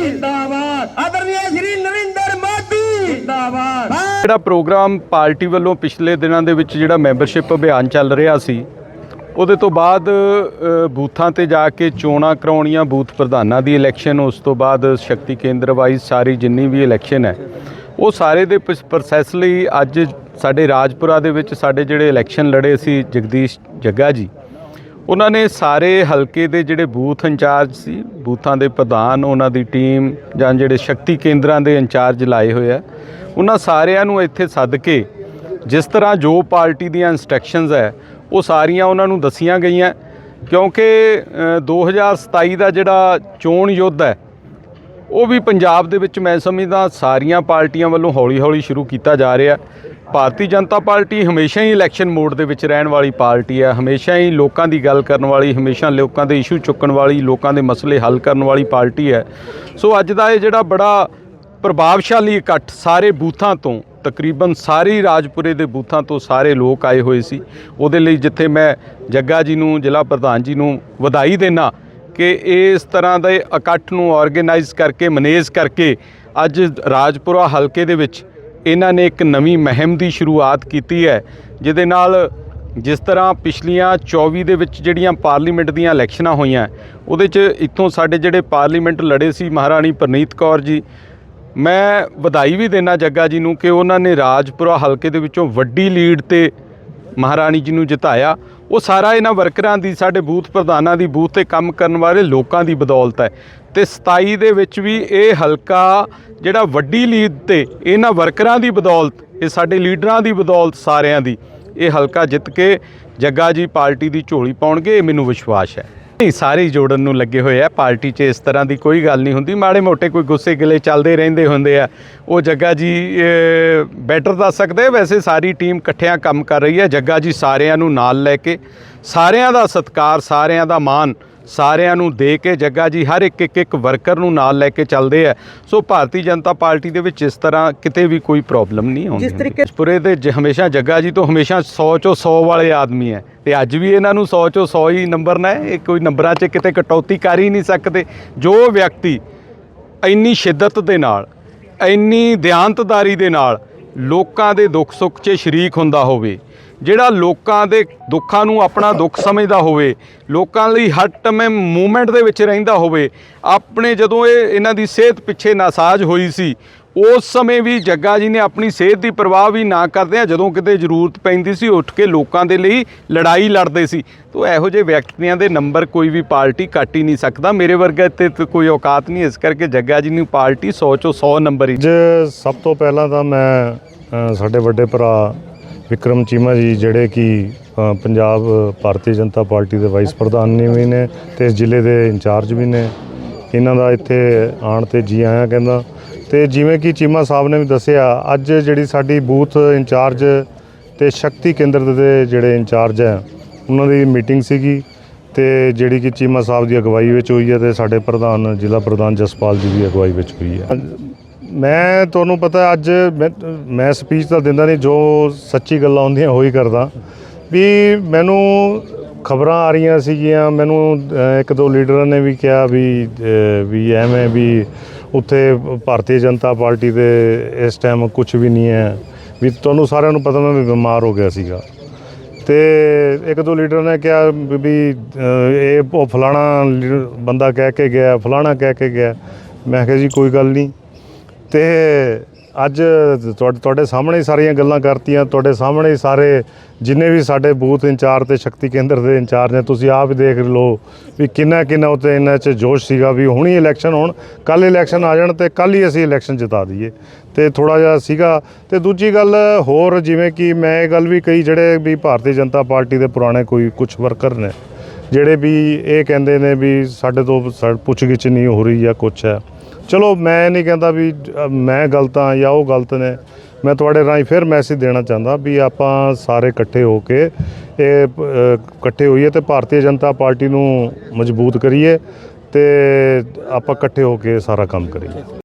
ਜਿੰਦਾਬਾਦ। ਆਦਰਨੀय ਸ਼੍ਰੀ ਨਰਿੰਦਰ ਮੋਦੀ। ਜਿੰਦਾਬਾਦ। ਜਿਹੜਾ ਪ੍ਰੋਗਰਾਮ ਪਾਰਟੀ ਵੱਲੋਂ ਪਿਛਲੇ ਦਿਨਾਂ ਦੇ ਵਿੱਚ ਜਿਹੜਾ ਮੈਂਬਰਸ਼ਿਪ ਅਭਿਆਨ ਚੱਲ ਰਿਹਾ ਸੀ, ਉਹਦੇ ਤੋਂ ਬਾਅਦ ਬੂਥਾਂ ਤੇ ਜਾ ਕੇ ਚੋਣਾਂ ਕਰਾਉਣੀਆਂ, ਬੂਥ ਪ੍ਰਧਾਨਾਂ ਦੀ ਇਲੈਕਸ਼ਨ, ਉਸ ਤੋਂ ਬਾਅਦ ਸ਼ਕਤੀ ਕੇਂਦਰ ਵਾਈਜ਼ ਸਾਰੀ ਜਿੰਨੀ ਵੀ ਇਲੈਕਸ਼ਨ ਹੈ, ਉਹ ਸਾਰੇ ਦੇ ਪ੍ਰੋਸੈਸ ਲਈ ਅੱਜ ਸਾਡੇ ਰਾਜਪੁਰਾ ਦੇ ਵਿੱਚ ਸਾਡੇ ਜਿਹੜੇ ਇਲੈਕਸ਼ਨ ਲੜੇ ਸੀ ਜਗਦੀਸ਼ ਜੱਗਾ ਜੀ ਉਹਨਾਂ ਨੇ ਸਾਰੇ ਹਲਕੇ ਦੇ ਜਿਹੜੇ ਬੂਥ ਇੰਚਾਰਜ ਸੀ ਬੂਥਾਂ ਦੇ ਪ੍ਰਧਾਨ ਉਹਨਾਂ ਦੀ ਟੀਮ ਜਾਂ ਜਿਹੜੇ ਸ਼ਕਤੀ ਕੇਂਦਰਾਂ ਦੇ ਇੰਚਾਰਜ ਲਾਏ ਹੋਏ ਆ ਉਹਨਾਂ ਸਾਰਿਆਂ ਨੂੰ ਇੱਥੇ ਸੱਦ ਕੇ ਜਿਸ ਤਰ੍ਹਾਂ ਜੋ ਪਾਰਟੀ ਦੀਆਂ ਇਨਸਟਰਕਸ਼ਨਸ ਹੈ ਉਹ ਸਾਰੀਆਂ ਉਹਨਾਂ ਨੂੰ ਦੱਸੀਆਂ ਗਈਆਂ। ਕਿਉਂਕਿ ਅ, 2027 ਦਾ ਜਿਹੜਾ ਚੋਣ ਯੁੱਧ ਹੈ ਉਹ ਵੀ ਪੰਜਾਬ ਦੇ ਵਿੱਚ ਮੈਂ ਸਮਝਦਾ ਸਾਰੀਆਂ ਪਾਰਟੀਆਂ ਵੱਲੋਂ ਹੌਲੀ-ਹੌਲੀ ਸ਼ੁਰੂ ਕੀਤਾ ਜਾ ਰਿਹਾ। ਭਾਰਤੀ ਜਨਤਾ ਪਾਰਟੀ ਹਮੇਸ਼ਾ ਹੀ ਇਲੈਕਸ਼ਨ ਮੋਡ ਦੇ ਵਿੱਚ ਰਹਿਣ ਵਾਲੀ ਪਾਰਟੀ ਹੈ, ਹਮੇਸ਼ਾ ਹੀ ਲੋਕਾਂ ਦੀ ਗੱਲ ਕਰਨ ਵਾਲੀ, ਹਮੇਸ਼ਾ ਲੋਕਾਂ ਦੇ ਇਸ਼ੂ ਚੁੱਕਣ ਵਾਲੀ, ਲੋਕਾਂ ਦੇ ਮਸਲੇ ਹੱਲ ਕਰਨ ਵਾਲੀ ਪਾਰਟੀ ਹੈ। ਸੋ ਅੱਜ ਦਾ ਇਹ ਜਿਹੜਾ ਬੜਾ ਪ੍ਰਭਾਵਸ਼ਾਲੀ ਇਕੱਠ ਸਾਰੇ ਬੂਥਾਂ ਤੋਂ, ਤਕਰੀਬਨ ਸਾਰੇ ਰਾਜਪੁਰੇ ਦੇ ਬੂਥਾਂ ਤੋਂ ਸਾਰੇ ਲੋਕ ਆਏ ਹੋਏ ਸੀ। ਉਹਦੇ ਲਈ ਜਿੱਥੇ ਮੈਂ ਜੱਗਾ ਜੀ ਨੂੰ, ਜ਼ਿਲ੍ਹਾ ਪ੍ਰਧਾਨ ਜੀ ਨੂੰ ਵਧਾਈ ਦੇਣਾ ਕਿ ਇਸ ਤਰ੍ਹਾਂ ਦੇ ਇਕੱਠ ਨੂੰ ਆਰਗੇਨਾਈਜ਼ ਕਰਕੇ ਮੈਨੇਜ ਕਰਕੇ ਅੱਜ ਰਾਜਪੁਰਾ ਹਲਕੇ ਦੇ ਵਿੱਚ ਇਹਨਾਂ ਨੇ ਇੱਕ ਨਵੀਂ ਮੁਹਿੰਮ ਦੀ ਸ਼ੁਰੂਆਤ ਕੀਤੀ ਹੈ, ਜਿਹਦੇ ਨਾਲ ਜਿਸ ਤਰ੍ਹਾਂ ਪਿਛਲੀਆਂ 24 ਦੇ ਵਿੱਚ ਜਿਹੜੀਆਂ ਪਾਰਲੀਮੈਂਟ ਦੀਆਂ ਇਲੈਕਸ਼ਨਾਂ ਹੋਈਆਂ, ਉਹਦੇ 'ਚ ਇੱਥੋਂ ਸਾਡੇ ਜਿਹੜੇ ਪਾਰਲੀਮੈਂਟ ਲੜੇ ਸੀ ਮਹਾਰਾਣੀ ਪ੍ਰਨੀਤ ਕੌਰ ਜੀ। ਮੈਂ ਵਧਾਈ ਵੀ ਦੇਣਾ ਜੱਗਾ ਜੀ ਨੂੰ ਕਿ ਉਹਨਾਂ ਨੇ ਰਾਜਪੁਰਾ ਹਲਕੇ ਦੇ ਵਿੱਚੋਂ ਵੱਡੀ ਲੀਡ ਤੇ ਮਹਾਰਾਣੀ ਜੀ ਨੂੰ ਜਿਤਾਇਆ। ਉਹ ਸਾਰਾ ਇਹਨਾਂ ਵਰਕਰਾਂ ਦੀ, ਸਾਡੇ ਬੂਥ ਪ੍ਰਧਾਨਾਂ ਦੀ, ਬੂਥ ਤੇ ਕੰਮ ਕਰਨ ਵਾਲੇ ਲੋਕਾਂ ਦੀ ਬਦੌਲਤ ਹੈ। ਤੇ 27 ਦੇ ਵਿੱਚ ਵੀ ਇਹ ਹਲਕਾ ਜਿਹੜਾ ਵੱਡੀ ਲੀਡ ਤੇ ਇਹਨਾਂ ਵਰਕਰਾਂ ਦੀ ਬਦੌਲਤ, ਇਹ ਸਾਡੇ ਲੀਡਰਾਂ ਦੀ ਬਦੌਲਤ ਸਾਰਿਆਂ ਦੀ, ਇਹ ਹਲਕਾ ਜਿੱਤ ਕੇ ਜੱਗਾ ਜੀ ਪਾਰਟੀ ਦੀ ਝੋਲੀ ਪਾਉਣਗੇ, ਇਹ ਮੈਨੂੰ ਵਿਸ਼ਵਾਸ ਹੈ। ਨਹੀਂ, ਸਾਰੇ ਜੋੜਨ ਨੂੰ ਲੱਗੇ ਹੋਏ ਆ। ਪਾਰਟੀ 'ਚ ਇਸ ਤਰ੍ਹਾਂ ਦੀ ਕੋਈ ਗੱਲ ਨਹੀਂ ਹੁੰਦੀ। ਮਾੜੇ ਮੋਟੇ ਕੋਈ ਗੁੱਸੇ ਗਿਲੇ ਚੱਲਦੇ ਰਹਿੰਦੇ ਹੁੰਦੇ ਆ। ਉਹ ਜੱਗਾ ਜੀ ਬੈਟਰ ਦੱਸ ਸਕਦੇ ਵੈਸੇ ਸਾਰੀ ਟੀਮ ਇਕੱਠਿਆਂ ਕੰਮ ਕਰ ਰਹੀ ਹੈ। ਜੱਗਾ ਜੀ ਸਾਰਿਆਂ ਨੂੰ ਨਾਲ ਲੈ ਕੇ, ਸਾਰਿਆਂ ਦਾ ਸਤਿਕਾਰ, ਸਾਰਿਆਂ ਦਾ ਮਾਣ ਸਾਰਿਆਂ ਨੂੰ ਦੇ ਕੇ ਜੱਗਾ ਜੀ ਹਰ ਇੱਕ ਇੱਕ ਇੱਕ ਵਰਕਰ ਨੂੰ ਨਾਲ ਲੈ ਕੇ ਚੱਲਦੇ ਆ। ਸੋ ਭਾਰਤੀ ਜਨਤਾ ਪਾਰਟੀ ਦੇ ਵਿੱਚ ਇਸ ਤਰ੍ਹਾਂ ਕਿਤੇ ਵੀ ਕੋਈ ਪ੍ਰੋਬਲਮ ਨਹੀਂ ਆਉਂਦੀ ਜਿਸ ਤਰੀਕੇ- ਪੂਰੇ ਦੇ ਜ- ਹਮੇਸ਼ਾ ਜੱਗਾ ਜੀ ਤੋਂ ਹਮੇਸ਼ਾ 100 ਚੋਂ 100 ਵਾਲੇ ਆਦਮੀ ਹੈ ਤੇ ਅੱਜ ਵੀ ਇਹਨਾਂ ਨੂੰ 100 ਚੋਂ 100 ਹੀ ਨੰਬਰ ਨੇ ਇਹ ਕੋਈ ਨੰਬਰਾਂ 'ਚ ਕਿਤੇ ਕਟੌਤੀ ਕਰ ਹੀ ਨਹੀਂ ਸਕਦੇ। ਜੋ ਵਿਅਕਤੀ ਇੰਨੀ ਸ਼ਿੱਦਤ ਦੇ ਨਾਲ ਇੰਨੀ ਦਿਆਨਤਦਾਰੀ ਦੇ ਨਾਲ ਲੋਕਾਂ ਦੇ ਦੁੱਖ ਸੁੱਖ 'ਚ ਸ਼ਰੀਕ ਹੁੰਦਾ ਹੋਵੇ ਜਿਹੜਾ ਲੋਕਾਂ ਦੇ ਦੁੱਖਾਂ ਨੂੰ ਆਪਣਾ ਦੁੱਖ ਸਮਝਦਾ ਹੋਵੇ, ਲੋਕਾਂ ਲਈ ਹਰ ਟਮੇ ਮੂਵਮੈਂਟ ਦੇ ਵਿੱਚ ਰਹਿੰਦਾ ਹੋਵੇ, ਆਪਣੇ ਜਦੋਂ ਇਹ ਇਹਨਾਂ ਦੀ ਸਿਹਤ ਪਿੱਛੇ ਨਾਸਾਜ ਹੋਈ ਸੀ, ਉਸ ਸਮੇਂ ਵੀ ਜੱਗਾ ਜੀ ਨੇ ਆਪਣੀ ਸਿਹਤ ਦੀ ਪਰਵਾਹ ਵੀ ਨਾ ਕਰਦੇ ਆ ਜਦੋਂ ਕਿਤੇ ਜ਼ਰੂਰਤ ਪੈਂਦੀ ਸੀ, ਉੱਠ ਕੇ ਲੋਕਾਂ ਦੇ ਲਈ ਲੜਾਈ ਲੜਦੇ ਸੀ। ਤੋ ਇਹੋ ਜਿਹੇ ਵਿਅਕਤੀਆਂ ਦੇ ਨੰਬਰ ਕੋਈ ਵੀ ਪਾਰਟੀ ਕੱਟ ਹੀ ਨਹੀਂ ਸਕਦਾ। ਮੇਰੇ ਵਰਗਾ ਤੇ ਕੋਈ ਔਕਾਤ ਨਹੀਂ, ਇਸ ਕਰਕੇ ਜੱਗਾ ਜੀ ਨੂੰ ਪਾਰਟੀ 100 ਚੋਂ 100 ਨੰਬਰ ਹੀ। ਸਭ ਤੋਂ ਪਹਿਲਾਂ ਤਾਂ ਮੈਂ ਸਾਡੇ ਵੱਡੇ ਭਰਾ ਵਿਕਰਮ ਚੀਮਾ ਜੀ, ਜਿਹੜੇ ਕਿ ਪੰਜਾਬ ਭਾਰਤੀ ਜਨਤਾ ਪਾਰਟੀ ਦੇ ਵਾਈਸ ਪ੍ਰਧਾਨ ਨੇ ਵੀ ਨੇ ਤੇ ਇਸ ਜ਼ਿਲ੍ਹੇ ਦੇ ਇੰਚਾਰਜ ਵੀ ਨੇ। ਇਹਨਾਂ ਦਾ ਇੱਥੇ ਆਉਣ ਤੇ ਜੀ ਆਇਆ ਕਹਿੰਦਾ। ਤੇ ਜਿਵੇਂ ਕਿ ਚੀਮਾ ਸਾਹਿਬ ਨੇ ਵੀ ਦੱਸਿਆ, ਅੱਜ ਜਿਹੜੀ ਸਾਡੀ ਬੂਥ ਇੰਚਾਰਜ ਤੇ ਸ਼ਕਤੀ ਕੇਂਦਰ ਦੇ ਜਿਹੜੇ ਇੰਚਾਰਜ ਹੈ, ਉਹਨਾਂ ਦੀ ਮੀਟਿੰਗ ਸੀਗੀ ਤੇ ਜਿਹੜੀ ਕਿ ਚੀਮਾ ਸਾਹਿਬ ਦੀ ਅਗਵਾਈ ਵਿੱਚ ਹੋਈ ਹੈ ਤੇ ਸਾਡੇ ਪ੍ਰਧਾਨ, ਜ਼ਿਲ੍ਹਾ ਪ੍ਰਧਾਨ ਜਸਪਾਲ ਜੀ ਦੀ ਅਗਵਾਈ ਵਿੱਚ ਹੋਈ ਹੈ। ਮੈਂ ਤੁਹਾਨੂੰ ਪਤਾ ਅੱਜ ਮੈਂ- ਮੈਂ ਸਪੀਚ ਤਾਂ ਦਿੰਦਾ ਨਹੀਂ ਜੋ ਸੱਚੀ ਗੱਲਾਂ ਹੁੰਦੀਆਂ ਉਹੀ ਕਰਦਾ। ਵੀ ਮੈਨੂੰ ਖਬਰਾਂ ਆ ਰਹੀਆਂ ਸੀਗੀਆਂ ਮੈਨੂੰ ਅ, ਇੱਕ ਦੋ ਲੀਡਰਾਂ ਨੇ ਵੀ ਕਿਹਾ ਵੀ ਅ, ਵੀ ਐਵੇਂ ਵੀ ਉੱਥੇ ਭਾਰਤੀ ਜਨਤਾ ਪਾਰਟੀ ਦੇ ਇਸ ਟਾਈਮ ਕੁਝ ਵੀ ਨਹੀਂ ਹੈ। ਵੀ ਤੁਹਾਨੂੰ ਸਾਰਿਆਂ ਨੂੰ ਪਤਾ ਮੈਂ ਵੀ ਬਿਮਾਰ ਹੋ ਗਿਆ ਸੀਗਾ। ਤੇ ਇੱਕ ਦੋ ਲੀਡਰ ਨੇ ਕਿਹਾ ਵੀ ਵੀ, ਅ, ਇਹ ਉਹ ਫਲਾਣਾ ਲੀਡਰ ਬੰਦਾ ਕਹਿ ਕੇ ਗਿਆ ਫਲਾਣਾ ਕਹਿ ਕੇ ਗਿਆ। ਮੈਂ ਕਿਹਾ ਜੀ ਕੋਈ ਗੱਲ ਨਹੀਂ। ਤੇ ਅੱਜ ਤੁਹਾਡੇ ਤੁਹਾਡੇ ਸਾਹਮਣੇ ਸਾਰੀਆਂ ਗੱਲਾਂ ਕਰਤੀਆਂ, ਤੁਹਾਡੇ ਸਾਹਮਣੇ ਸਾਰੇ ਜਿੰਨੇ ਵੀ ਸਾਡੇ ਬੂਥ ਇੰਚਾਰਜ ਤੇ ਸ਼ਕਤੀ ਕੇਂਦਰ ਦੇ ਇੰਚਾਰਜ ਨੇ, ਤੁਸੀਂ ਆਪ ਹੀ ਦੇਖ ਲਓ ਵੀ ਕਿੰਨਾ ਕਿੰਨਾ ਉਤੇ ਇਹਨਾਂ 'ਚ ਜੋਸ਼ ਸੀਗਾ ਵੀ ਹੁਣੀ ਇਲੈਕਸ਼ਨ ਹੋਣ ਕੱਲ ਇਲੈਕਸ਼ਨ ਆ ਜਾਣ ਤੇ ਕੱਲ ਹੀ ਅਸੀਂ ਇਲੈਕਸ਼ਨ ਜਿਤਾ ਦਈਏ। ਤੇ ਥੋੜਾ ਜਿਹਾ ਸੀਗਾ। ਤੇ ਦੂਜੀ ਗੱਲ ਹੋਰ ਜਿਵੇਂ ਕਿ ਮੈਂ ਇਹ ਗੱਲ ਵੀ ਕਹੀ ਜਿਹੜੇ ਵੀ ਭਾਰਤੀ ਜਨਤਾ ਪਾਰਟੀ ਦੇ ਪੁਰਾਣੇ ਕੋਈ ਕੁਝ ਵਰਕਰ ਨੇ, ਜਿਹੜੇ ਵੀ ਇਹ ਕਹਿੰਦੇ ਨੇ ਵੀ ਸਾਡੇ ਤੋਂ ਪੁੱਛਗਿੱਛ ਨਹੀਂ ਹੋ ਰਹੀ ਜਾਂ ਕੁਛ ਹੈ। ਚਲੋ ਮੈਂ ਨਹੀਂ ਕਹਿੰਦਾ ਵੀ ਮੈਂ ਗਲਤ ਹਾਂ ਜਾਂ ਉਹ ਗਲਤ ਨੇ। ਮੈਂ ਤੁਹਾਡੇ ਰਾਹੀਂ ਫਿਰ ਮੈਸੇਜ ਦੇਣਾ ਚਾਹੁੰਦਾ ਵੀ ਆਪਾਂ ਸਾਰੇ ਇਕੱਠੇ ਹੋ ਕੇ ਇਹ ਇਕੱਠੇ ਹੋਈਏ ਤੇ ਭਾਰਤੀ ਜਨਤਾ ਪਾਰਟੀ ਨੂੰ ਮਜ਼ਬੂਤ ਕਰੀਏ ਤੇ ਆਪਾਂ ਇਕੱਠੇ ਹੋ ਕੇ ਸਾਰਾ ਕੰਮ ਕਰੀਏ।